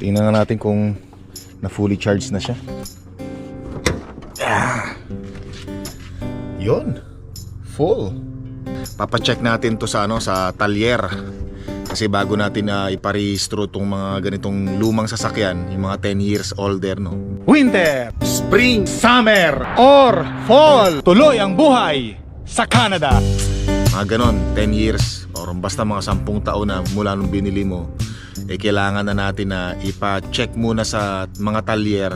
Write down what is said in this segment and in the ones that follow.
Tingnan na natin kung na fully charged na siya. Ah. Yun. Full. Papacheck natin to sa ano sa talyer. Kasi bago natin na iparehistro tong mga ganitong lumang sasakyan, yung mga 10 years older, no? Winter, Spring, Summer, or Fall. Tuloy ang buhay sa Canada. Mga ganon, 10 years, or basta mga 10 taon na mula nung binili mo, eh kailangan na natin na ipa-check muna sa mga talyer.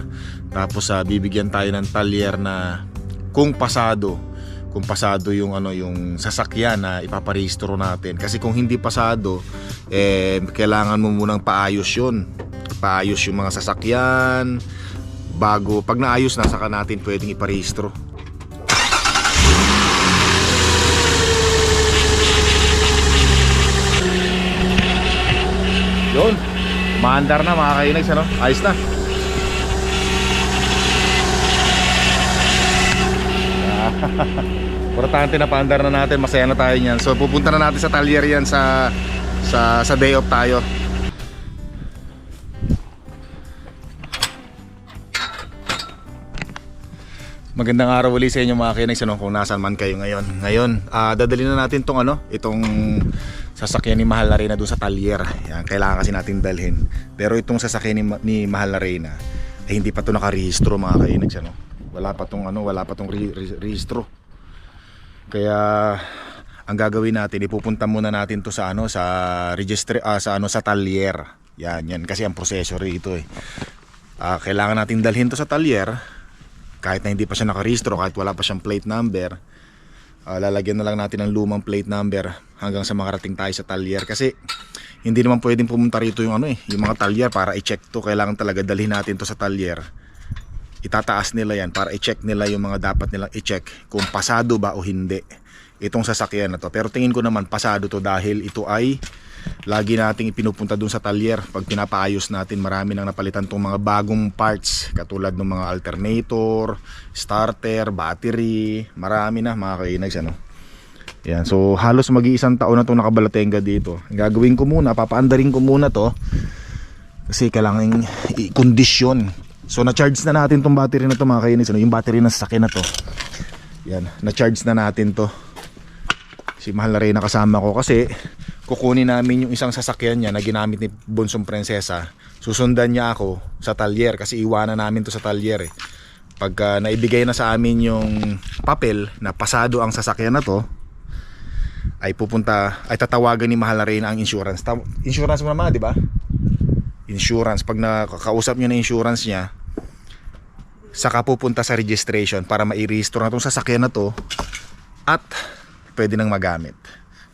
Tapos sa bibigyan tayo ng talyer na kung pasado kung pasado yung ano yung sasakyan na ipaparehistro natin. Kasi kung hindi pasado eh kailangan mo munang paayos yun. Paayos yung mga sasakyan bago pag naayos na saka natin pwedeng iparehistro Yun. Maandar na mga kainags ano? Ayos na. Importante na paandar na natin, masaya na tayo niyan. So pupunta na natin sa talyer yan sa sa sa day off tayo. Magandang araw ulit sa inyo mga kinags ano, kung nasan man kayo ngayon. Ngayon, ah dadali na natin tong ano, itong sasakyan ni Mahal na Reyna doon sa talyer. Yan, kailangan kasi natin dalhin. Pero itong sasakyan ni, ni Mahal na Reyna, eh, hindi pa to nakarehistro mga kainags ano. Wala pa tong ano, wala pa tong re- re- rehistro. Kaya ang gagawin natin, ipupunta muna natin to sa ano, sa registre ah, sa ano sa talyer. Yan, yan kasi ang proseso rito eh. Ah, kailangan natin dalhin to sa talyer kahit na hindi pa siya nakarehistro, kahit wala pa siyang plate number. Ah, lalagyan na lang natin ng lumang plate number hanggang sa makarating tayo sa talyer kasi hindi naman pwedeng pumunta rito yung ano eh, yung mga talyer para i-check to. Kailangan talaga dalhin natin to sa talyer itataas nila yan para i-check nila yung mga dapat nilang i-check kung pasado ba o hindi itong sasakyan na to. Pero tingin ko naman pasado to dahil ito ay lagi nating ipinupunta dun sa talyer pag pinapaayos natin marami nang napalitan tong mga bagong parts katulad ng mga alternator, starter, battery, marami na mga kainags ano. Yan, so halos mag-iisang taon na itong nakabalatenga dito. Gagawin ko muna, papaandarin ko muna to kasi kailangan i-condition. So na-charge na natin tong battery na to mga kainis, ano, yung battery ng sasakyan na to. Yan, na-charge na natin to. Si Mahal na rin nakasama ko kasi kukunin namin yung isang sasakyan niya na ginamit ni Bonsong Prinsesa. Susundan niya ako sa talyer kasi iwanan namin to sa talyer eh. Pagka naibigay na sa amin yung papel na pasado ang sasakyan na to, ay pupunta, ay tatawagan ni Mahal na rin ang insurance. Ta- insurance mo naman, di ba? insurance pag nakakausap nyo na insurance niya saka pupunta sa registration para mairehistro na itong sasakyan na to at pwede nang magamit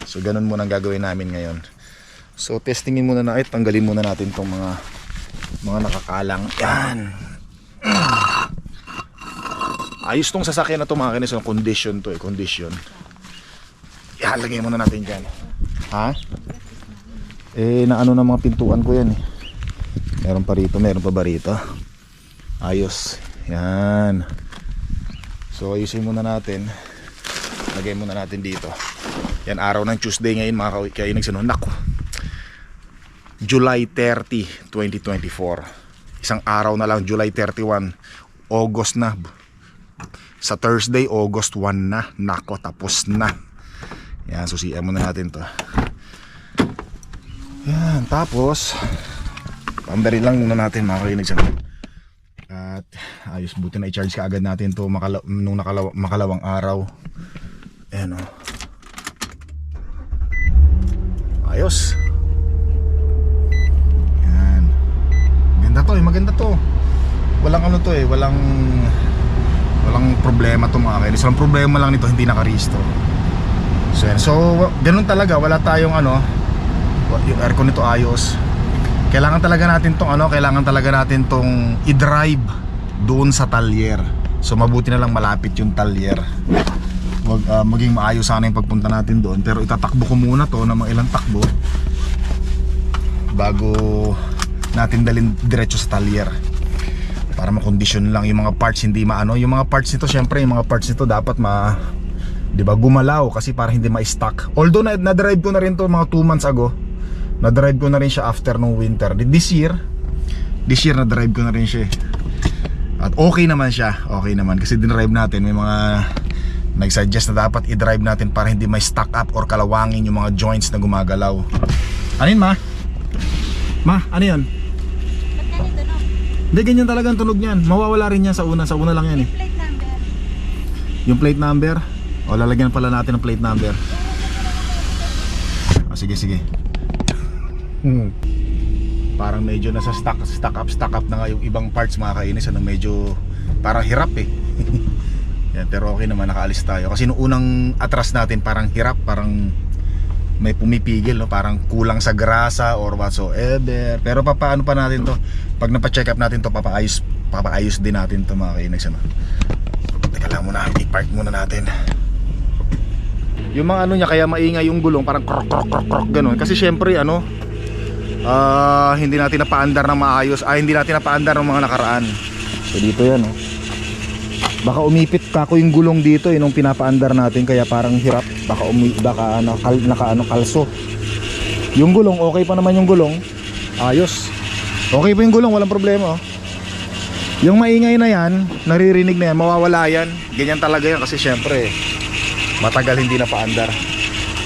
so ganun muna ang gagawin namin ngayon so testingin muna na it tanggalin muna natin itong mga mga nakakalang yan ayos tong sasakyan na to mga kinis condition to eh condition yan lagay muna natin dyan ha eh naano ng mga pintuan ko yan eh Meron pa rito, meron pa ba rito? Ayos. Yan. So ayusin muna natin. Lagay muna natin dito. Yan araw ng Tuesday ngayon mga ka- kainig sa Nako. July 30, 2024. Isang araw na lang, July 31. August na. Sa Thursday, August 1 na. Nako, tapos na. Yan, susiyan muna natin to. Yan, tapos Pandari lang muna natin mga kainig sa At ayos buti na i-charge ka agad natin to makala, nung nakalaw, makalawang araw. Ayan o. Ayos. Yan. Maganda to eh, maganda to. Walang ano to eh, walang walang problema to mga kainis. Walang problema lang nito, hindi nakarehistro. So, yan. so ganun talaga, wala tayong ano, yung aircon nito ayos kailangan talaga natin tong ano, kailangan talaga natin tong i-drive doon sa talyer. So mabuti na lang malapit yung talyer. Wag ah, maging maayos sana yung pagpunta natin doon, pero itatakbo ko muna to ng mga ilang takbo bago natin dalhin diretso sa talyer. Para makondisyon lang yung mga parts hindi maano, yung mga parts nito syempre yung mga parts nito dapat ma 'di ba gumalaw kasi para hindi ma-stuck. Although na, na-drive ko na rin to mga 2 months ago na-drive ko na rin siya after nung winter. This year, this year na drive ko na rin siya eh. At okay naman siya, okay naman kasi dinrive natin may mga nagsuggest na dapat i-drive natin para hindi may stuck up or kalawangin yung mga joints na gumagalaw. Ano yun ma? Ma, ano yun? Ba't ganito no? Hindi, ganyan talaga ang tunog niyan. Mawawala rin yan sa una. Sa una lang yan eh. Plate number. Yung plate number. O, lalagyan pala natin ng plate number. O, sige, sige. Hmm. Parang medyo nasa stock, stock up, stock up na nga yung ibang parts mga kainis. Ano, medyo parang hirap eh. Yan, pero okay naman, nakaalis tayo. Kasi nung unang atras natin, parang hirap, parang may pumipigil, no? parang kulang sa grasa or whatsoever. Pero papaano pa natin to? Pag napa-check up natin to, papaayos, papaayos din natin to mga kainis. Ano? Teka lang muna, i-park muna natin. Yung mga ano niya kaya maingay yung gulong parang krok krok krok krok ganun kasi syempre ano ah hindi natin napaandar ng maayos ah hindi natin napaandar ng mga nakaraan. So dito yan oh. Baka umipit kako yung gulong dito eh nung pinapaandar natin kaya parang hirap baka umi baka ano kal, naka ano kalso. Yung gulong okay pa naman yung gulong. Ayos. Okay pa yung gulong walang problema oh. Yung maingay na yan, naririnig na yan, mawawala yan. Ganyan talaga yan kasi syempre matagal hindi na paandar.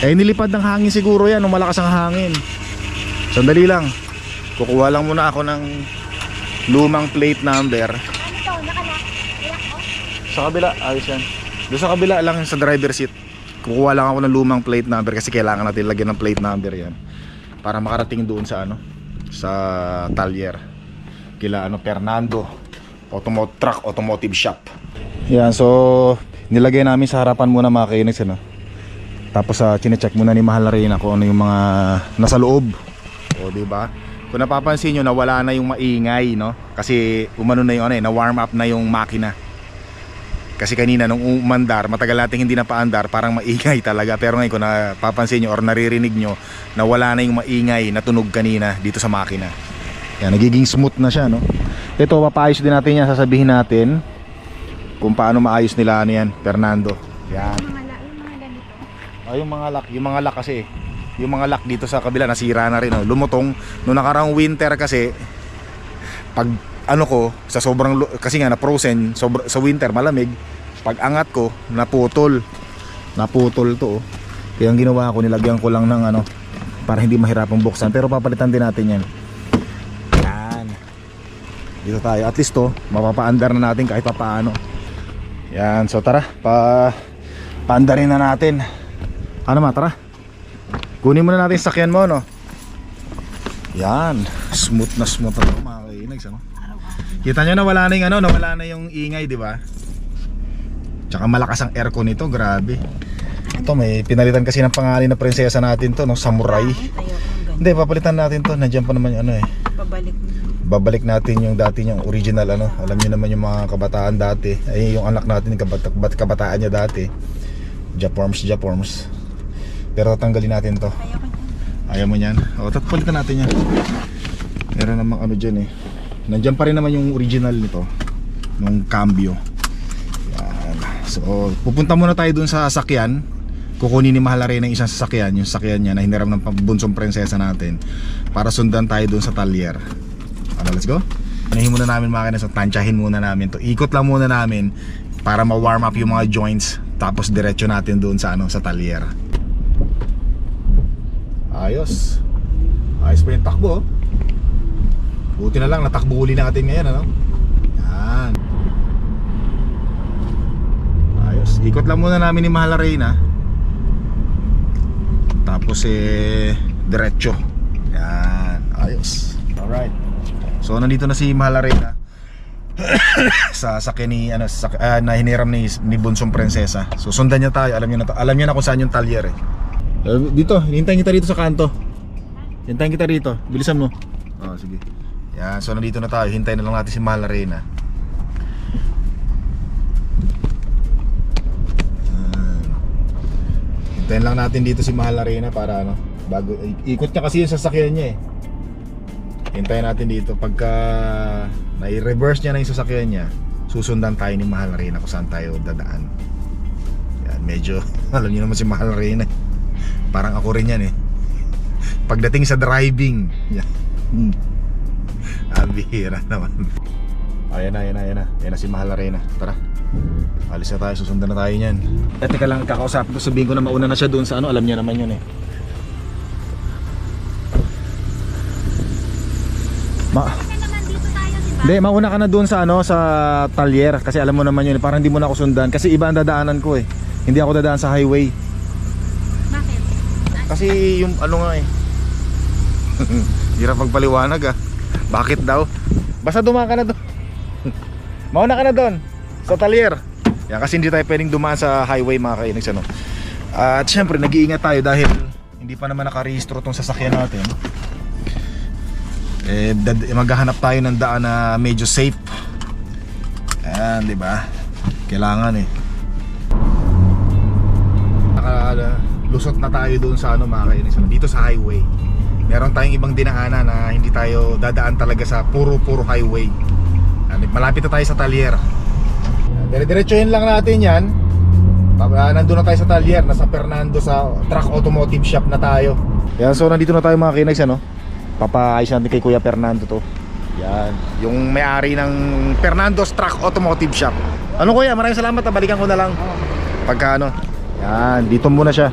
Eh nilipad ng hangin siguro yan, nung malakas ang hangin. Sandali lang. Kukuha lang muna ako ng lumang plate number. Ano to? Nakala? Iyak ko? Sa kabila, ayos yan. Doon sa kabila lang sa driver seat. Kukuha lang ako ng lumang plate number kasi kailangan natin lagyan ng plate number yan. Para makarating doon sa ano, sa Talyer. Kila ano, Fernando. Automotive Truck Automotive Shop. Yan, so nilagay namin sa harapan muna mga kainis ano. Tapos sa chinecheck muna ni Mahal na rin ano yung mga nasa loob. O di ba? Kung napapansin niyo nawala na yung maingay no kasi umano na yung ano eh, na warm up na yung makina. Kasi kanina nung umandar, matagal nating hindi na paandar, parang maingay talaga. Pero ngayon kung napapansin nyo or naririnig nyo na wala na yung maingay na tunog kanina dito sa makina. Yan, nagiging smooth na siya, no? Ito, papaayos din natin yan, sasabihin natin kung paano maayos nila ano yan, Fernando. Yan. Yung mga, la- yung mga. Ah, yung mga lock, yung mga lock kasi, yung mga lock dito sa kabila nasira na rin, oh. lumutong. Noong nakarang winter kasi, pag ano ko, sa sobrang, kasi nga na frozen, sobra, sa winter malamig, pag angat ko, naputol. Naputol to, oh. Kaya ang ginawa ko, nilagyan ko lang ng ano, para hindi mahirapang buksan. Pero papalitan din natin yan. Yan. Dito tayo. At least to, mapapaandar na natin kahit papaano. Yan, so tara, pa paandarin na natin. Ano ma, tara. Kunin muna natin sakyan mo, no? Yan, smooth na smooth na to, mga kainags, ano? Kita nyo na wala na yung ano, nawala na yung ingay, di ba? Tsaka malakas ang aircon nito, grabe. Ito, may pinalitan kasi ng pangalan na prinsesa natin to? Samurai. Ng ganito. Hindi, papalitan natin to. Nandiyan pa naman yung ano eh. Babalik. Babalik natin yung dati yung original ano. Alam niyo naman yung mga kabataan dati. Ay yung anak natin kabat kabat kabataan niya dati. Japorms, Japorms. Pero tanggalin natin to. Ayaw mo niyan? O, tatapalitan natin yan. Meron namang ano dyan eh. Nandiyan pa rin naman yung original nito. Nung cambio. Yan. So, pupunta muna tayo dun sa sasakyan. Kukunin ni Mahal Arena yung isang sasakyan. Yung sasakyan niya na hiniram ng bunsong prinsesa natin. Para sundan tayo dun sa talyer. Ano, let's go? Anahin muna namin mga kanas. Tansyahin muna namin to. Ikot lang muna namin para ma-warm up yung mga joints. Tapos diretso natin dun sa ano sa talyer. Ayos. Ayos pa yung takbo. Buti na lang natakbo natin ngayon ano. Yan. Ayos. Ikot lang muna namin ni Mahal Reyna. Tapos eh diretso. Yan. Ayos. Alright. So nandito na si Mahal Reyna. sa sakyan ni ano sa, ah, na hiniram ni ni Bunsong Prinsesa. So sundan niya tayo. Alam niyo na alam niyo na kung saan yung talyer eh. Eh, dito, hintayin kita dito sa kanto. Hintayin kita rito. Bilisan mo. Oh, sige. Yan, so nandito na tayo. Hintayin na lang natin si Mahal Arena. Yan. Hintayin lang natin dito si Mahal Arena para ano, bago ikot niya kasi yung sasakyan niya eh. Hintayin natin dito pagka nai-reverse niya na yung sasakyan niya, susundan tayo ni Mahal Arena kung saan tayo dadaan. Yan, medyo alam niyo naman si Mahal Arena. Parang ako rin yan eh. Pagdating sa driving, yan. Hmm. Ang bihira naman. Ayan na, ayan na, ayan na. Ayan na si Mahal na Reyna. Tara. Alis na tayo, susundan na tayo niyan. Eh, teka lang, kakausapin ko, sabihin ko na mauna na siya doon sa ano, alam niya naman yun eh. Ma? Hindi, mauna ka na doon sa ano, sa talyer kasi alam mo naman yun, eh, parang hindi mo na ako sundan kasi iba ang dadaanan ko eh. Hindi ako dadaan sa highway. Bakit? Kasi yung ano nga eh. Hirap magpaliwanag ah. Bakit daw? Basta dumaan ka na doon. Mauna ka na doon sa talyer. Yan kasi hindi tayo pwedeng dumaan sa highway mga kainags ano. At syempre nag-iingat tayo dahil hindi pa naman nakarehistro tong sasakyan natin. Eh dad- maghahanap tayo ng daan na medyo safe. Ayan, di ba? Kailangan eh. Nakalusot na tayo doon sa ano mga kainis ano, dito sa highway. Meron tayong ibang dinaanan na hindi tayo dadaan talaga sa puro-puro highway. Malapit na tayo sa Talyer. Dire-diretsuhin lang natin yan. Ah, nandun na tayo sa Talyer, nasa Fernando sa truck automotive shop na tayo. Yan, so nandito na tayo mga kinags ano. Papaayos natin kay Kuya Fernando to. Yan, yung may-ari ng Fernando's Truck Automotive Shop. Ano kuya, maraming salamat, ah. balikan ko na lang. Pagka ano. Yan, dito muna siya.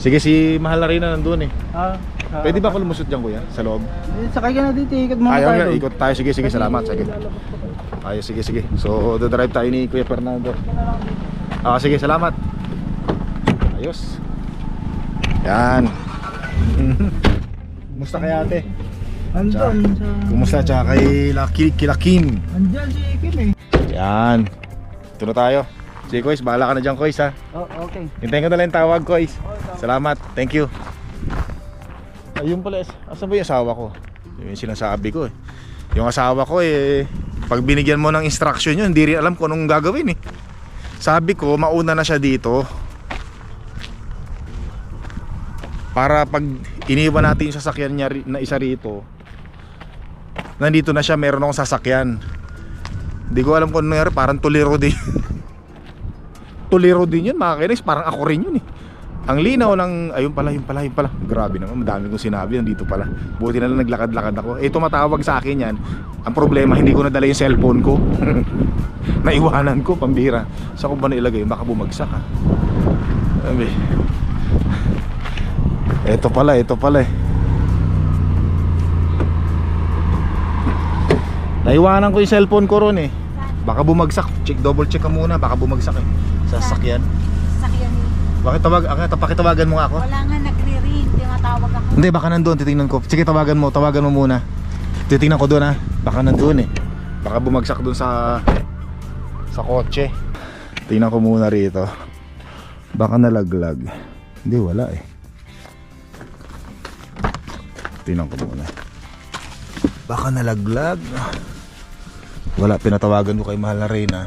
Sige, si Mahal na rin na nandun eh. Ah, Pwede ba ako lumusot dyan kuya, sa loob? eh, Sakay ka na dito, ikot muna Ayaw tayo. doon. ikot tayo. Sige, sige, salamat. Sige. Ayos, sige, sige. So, drive tayo ni Kuya Fernando. Ah, sige, salamat. Ayos. Yan. Kumusta kay ate? Sa... Kumusta tsaka kay Laki, Kilakin? Andyan si Kim eh. Yan. Ito na tayo. Sige, Kois, bahala ka na dyan, Kois, ha? Oh, okay. Hintayin ko na lang yung tawag, Kois. Salamat. Thank you. Ayun pala. Asan ba yung asawa ko? Yun yung sinasabi ko, eh. Yung asawa ko, eh, pag binigyan mo ng instruction yun, hindi rin alam kung anong gagawin, eh. Sabi ko, mauna na siya dito. Para pag iniwan natin yung sasakyan niya na isa rito, nandito na siya, meron akong sasakyan. Hindi ko alam kung ano nangyari, parang tuliro din. tuliro din yun mga parang ako rin yun eh. Ang linaw ng, ayun pala, yun pala, yun pala. Grabe naman, madami kong sinabi, nandito pala. Buti na lang naglakad-lakad ako. Eh, tumatawag sa akin yan. Ang problema, hindi ko nadala yung cellphone ko. Naiwanan ko, pambira. Saan ko ba nailagay? Baka bumagsak ha. Sabi. Ito pala, ito pala eh. Naiwanan ko yung cellphone ko ron eh. Baka bumagsak. Check, double check ka muna. Baka bumagsak eh. Sa sasakyan. Bakit tawag, ah, pakitawagan mo nga ako? Wala nga nagre-ring, tinatawag ako. Hindi, baka nandun, titingnan ko. Sige, tawagan mo, tawagan mo muna. Titingnan ko doon ha. Baka nandun eh. Baka bumagsak doon sa sa kotse. Tingnan ko muna rito. Baka nalaglag. Hindi, wala eh. Tingnan ko muna. Baka nalaglag. Wala, pinatawagan ko kay Mahal na Reyna.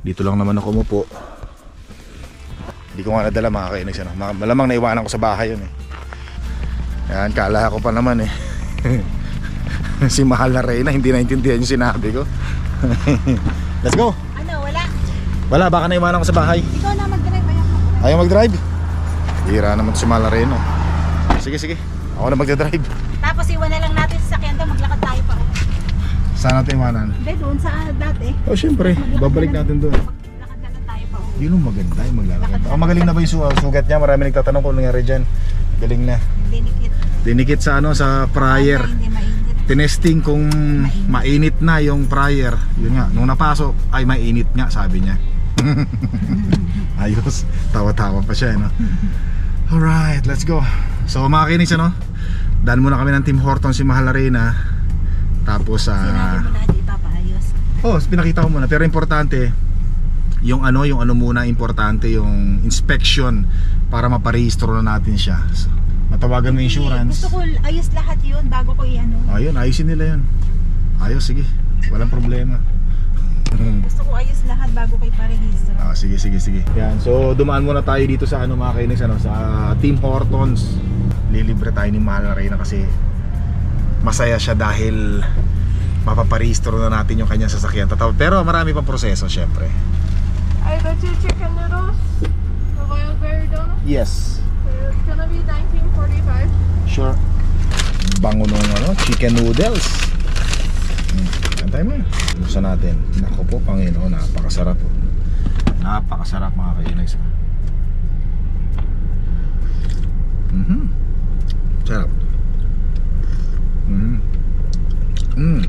Dito lang naman ako umupo. Hindi ko nga nadala mga kainis ano. Ma- Malamang naiwanan ko sa bahay yun eh. Yan, kala ko pa naman eh. si Mahal na Reyna, hindi naintindihan yung sinabi ko. Let's go! Ano, wala. Wala, baka naiwanan ko sa bahay. Ikaw na mag-drive, ayaw ko. Ayaw mag-drive. Hira naman si Mahal na Reyna. Sige, sige. Ako na magdadrive. Tapos iwan na lang natin sa sakyan doon, maglakad tayo pa. Saan natin iwanan? Hindi, doon sa dati. Oh, syempre. Babalik natin doon. Yun ang maganda, yung maglalakad. Oh, magaling na ba yung su- sugat niya? Marami nagtatanong kung nangyari dyan. Galing na. Dinikit. Dinikit sa ano, sa fryer. Hindi mainit. tinesting kung mainit na yung fryer yun nga nung napasok ay mainit nga sabi niya ayos tawa-tawa pa siya no alright let's go so mga kinis ano daan muna kami ng Team Horton si Mahal Arena tapos Sinabi ah mo na di ipapaayos. oh pinakita ko muna pero importante yung ano yung ano muna importante yung inspection para maparehistro na natin siya So, matawagan mo insurance Gusto ko ayos lahat yun bago ko i-ano. Ayun, ayusin nila yun. Ayos, sige. Walang problema. Gusto ko ayos lahat bago ko iparehistro. ah, sige, sige, sige. Yan, so dumaan muna tayo dito sa ano mga kainis, ano, sa Team Hortons. Lilibre tayo ni Mahal na Reyna kasi masaya siya dahil mapaparehistro na natin yung kanyang sasakyan. Pero marami pang proseso, syempre. I got you chicken noodles, the royal berry donut. Yes, It's gonna be 1945. sure. bango nung ano, chicken noodles. Hmm, Antay mo. Buksan natin. Nako po, Panginoon, napakasarap po. Napakasarap mga kainags. Mhm. Sarap. Mhm. Mm.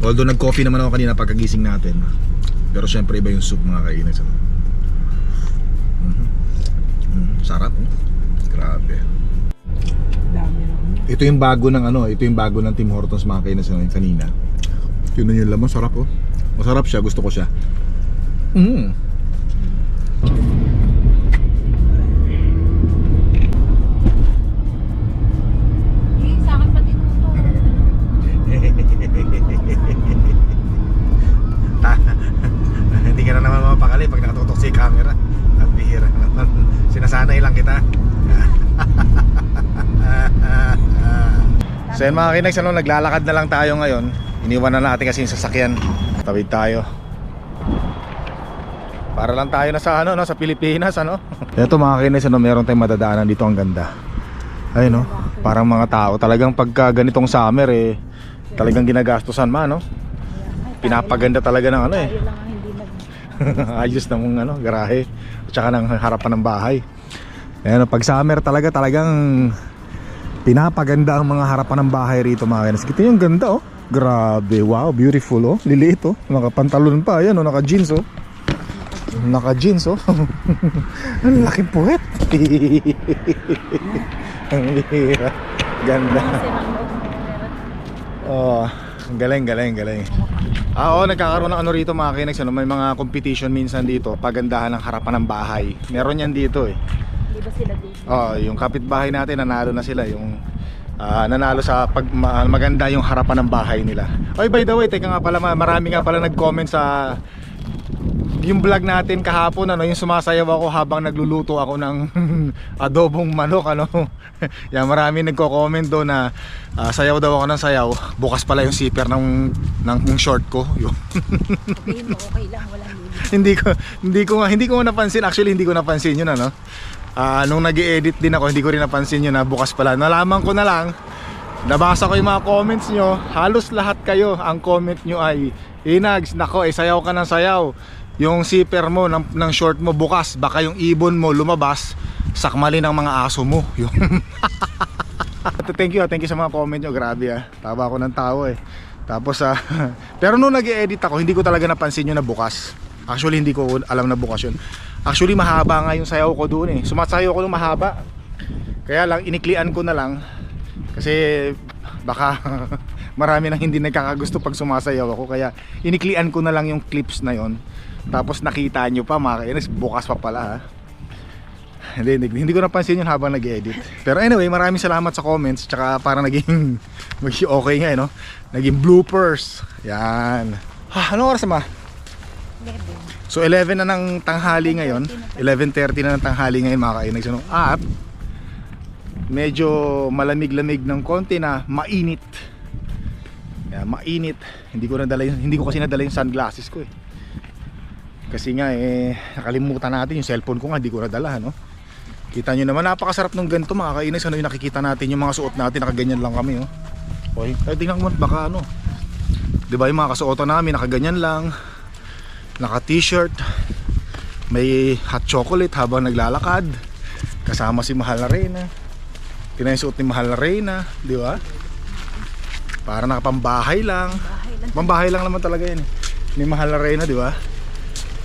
Although nag-coffee naman ako kanina pagkagising natin. Pero syempre iba yung soup mga kainis. Ano? Mhm. Mm, sarap. Oh. Grabe. Ito yung bago ng ano, ito yung bago ng Tim Hortons mga kainis ano, yung kanina. Yun na yung laman, sarap oh. Masarap siya, gusto ko siya. Mm. So yun mga kinags, ano, naglalakad na lang tayo ngayon. Iniwan na natin kasi yung sasakyan. Tawid tayo. Para lang tayo na sa ano, no, sa Pilipinas, ano. Ito mga kinags, ano, meron tayong madadaanan dito ang ganda. Ayun, no. Parang mga tao, talagang pagka ganitong summer eh, talagang ginagastusan man, no. Pinapaganda talaga ng ano eh. Ayos na mong ano, garahe at saka ng harapan ng bahay Ayan, pag summer talaga talagang pinapaganda ang mga harapan ng bahay rito mga kainas. Kita yung ganda oh. Grabe wow beautiful oh. Liliit oh. Nakapantalon pa ayan oh naka jeans oh. Naka jeans oh. Ang laking puwet. Ang bihira ganda. Oh, galing, galing, galing. Ah, oo, nagkakaroon ng ano rito mga kinags, ano, may mga competition minsan dito, pagandahan ng harapan ng bahay. Meron yan dito eh. Di ba sila dito? Oh, yung kapitbahay natin nanalo na sila, yung ah, nanalo sa pag ma- maganda yung harapan ng bahay nila. Oy, by the way, teka nga pala, ma- marami nga pala nag-comment sa yung vlog natin kahapon ano, yung sumasayaw ako habang nagluluto ako ng adobong manok ano. Yan marami nagko-comment doon na ah, sayaw daw ako ng sayaw. Bukas pala yung zipper ng ng, ng short ko. Yun. Mo, okay lang, lilit. hindi ko hindi ko nga hindi ko napansin actually hindi ko napansin yun ano. Ah, nung nag-edit din ako hindi ko rin napansin yun na bukas pala. Nalaman ko na lang. Nabasa ko yung mga comments nyo. Halos lahat kayo Ang comment nyo ay Inags, nako eh sayaw ka ng sayaw. Yung zipper mo ng, ng short mo bukas Baka yung ibon mo lumabas Sakmali ng mga aso mo. Yun. Thank you, ah. thank you sa mga comment nyo. Grabe ah, tawa ako ng tao eh. Tapos ah Pero nung nag-edit ako Hindi ko talaga napansin yun na bukas. Actually hindi ko alam na bukas yun Actually mahaba nga yung sayaw ko doon eh. Sumasayaw ko nung mahaba. Kaya lang iniklian ko na lang. Kasi baka marami nang hindi nagkakagusto pag sumasayaw ako. Kaya iniklian ko na lang yung clips na yon. Tapos nakita nyo pa mga kainis bukas pa pala ha? Hindi, hindi, ko napansin yun habang nag-edit. Pero anyway maraming salamat sa comments tsaka para naging maging okay nga eh, no? naging bloopers. Yan. Ha, anong oras na ba? So 11 na ng tanghali ngayon 11.30 na ng tanghali ngayon mga kainis ano? at medyo malamig-lamig ng konti na mainit. Yeah, mainit. Hindi ko nadala yung, hindi ko kasi nadala yung sunglasses ko eh. Kasi nga eh nakalimutan natin yung cellphone ko nga hindi ko nadala no. Kita nyo naman napakasarap ng ganito mga kainis ano yung nakikita natin yung mga suot natin nakaganyan lang kami oh. Oy, tingnan mo baka ano. 'Di ba yung mga kasuotan namin nakaganyan lang. Naka t-shirt. May hot chocolate habang naglalakad. Kasama si Mahal na Reyna. Pinasuot ni Mahal na Reyna, di ba? Para nakapambahay lang. Pambahay lang naman talaga yan eh. Ni Mahal na Reyna, di ba?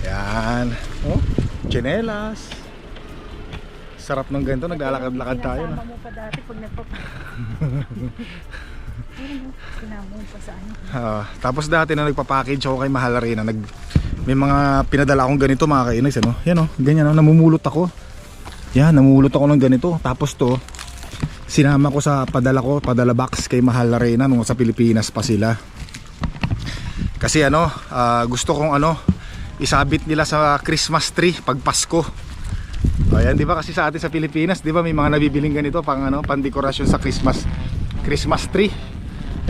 Yan. Oh, chinelas. Sarap ng ganito, naglalakad-lakad tayo na. Mo pa dati pag nagpap... Ayun, sinama mo pa sa ano. Ah, tapos dati na nagpa-package ako kay Mahal Arena, nag may mga pinadala akong ganito mga kainags ano. Yan oh, ganyan oh, namumulot ako. Yan, namumulot ako ng ganito. Tapos to, sinama ko sa padala ko, padala box kay Mahal Arena nung sa Pilipinas pa sila. Kasi ano, ah, gusto kong ano, isabit nila sa Christmas tree pag Pasko. Ayan, di ba kasi sa atin sa Pilipinas, di ba may mga nabibiling ganito pang ano, pandekorasyon sa Christmas Christmas tree.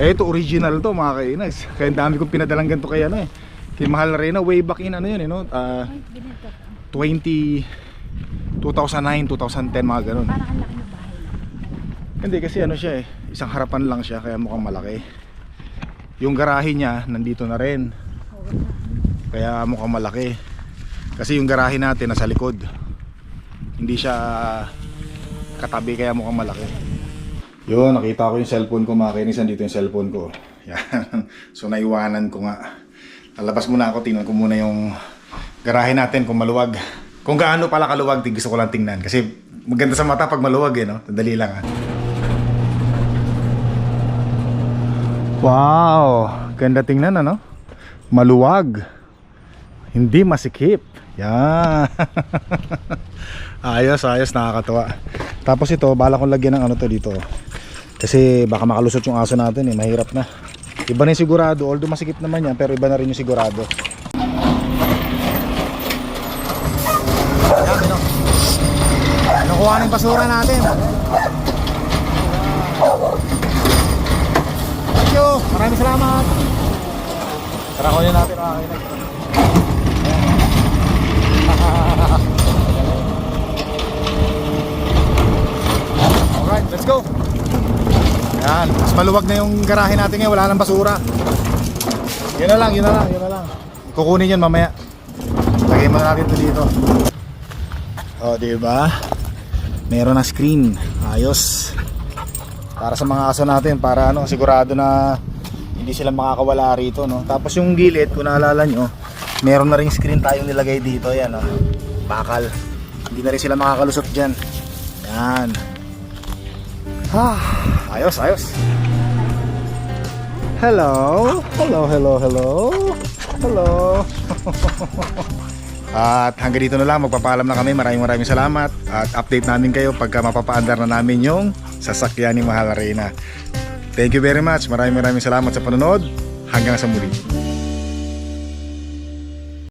Eh ito original to mga kainas. Kaya dami kong pinadalang ganito kay ano eh. Kay Mahal Reyna way back in ano yun eh no. Ko. 20 2009, 2010 mga ganun. Parang ang laki ng bahay. Hindi kasi ano siya eh, isang harapan lang siya kaya mukhang malaki. Yung garahe niya nandito na rin. Kaya mukhang malaki. Kasi yung garahe natin nasa likod. Hindi siya katabi kaya mukhang malaki. Yun, nakita ko yung cellphone ko mga kinis. Nandito yung cellphone ko. Yan. So naiwanan ko nga. Lalabas muna ako, tingnan ko muna yung garahe natin kung maluwag. Kung gaano pala kaluwag, gusto ko lang tingnan. Kasi maganda sa mata pag maluwag eh, no? Dali lang ah. Wow! Ganda tingnan ano? Maluwag. Hindi masikip. Yan. ayos, ayos, nakakatuwa. Tapos ito, bala kong lagyan ng ano to dito. Kasi baka makalusot yung aso natin eh, mahirap na. Iba na yung sigurado, although masikip naman yan, pero iba na rin yung sigurado. Ano? Nakuha na yung basura natin. Thank you. Maraming salamat. Tara kunin natin mga kailan. Alright, let's go. Ayan, mas maluwag na yung garahe natin ngayon, wala nang basura. Yun na lang, yun na lang, yun na lang. Kukunin yun mamaya. Lagay mo na natin ito dito. O, di ba? Meron na screen. Ayos para sa mga aso natin para ano sigurado na hindi sila makakawala rito no tapos yung gilid kung naalala nyo meron na ring screen tayong nilagay dito yan oh. bakal hindi na rin sila makakalusot dyan yan ah, ayos ayos hello hello hello hello hello At hanggang dito na lang, magpapaalam na kami. Maraming maraming salamat. At update namin kayo pagka mapapaandar na namin yung sasakyan ni Mahal Arena. Thank you very much. Maraming maraming salamat sa panonood. Hanggang sa muli.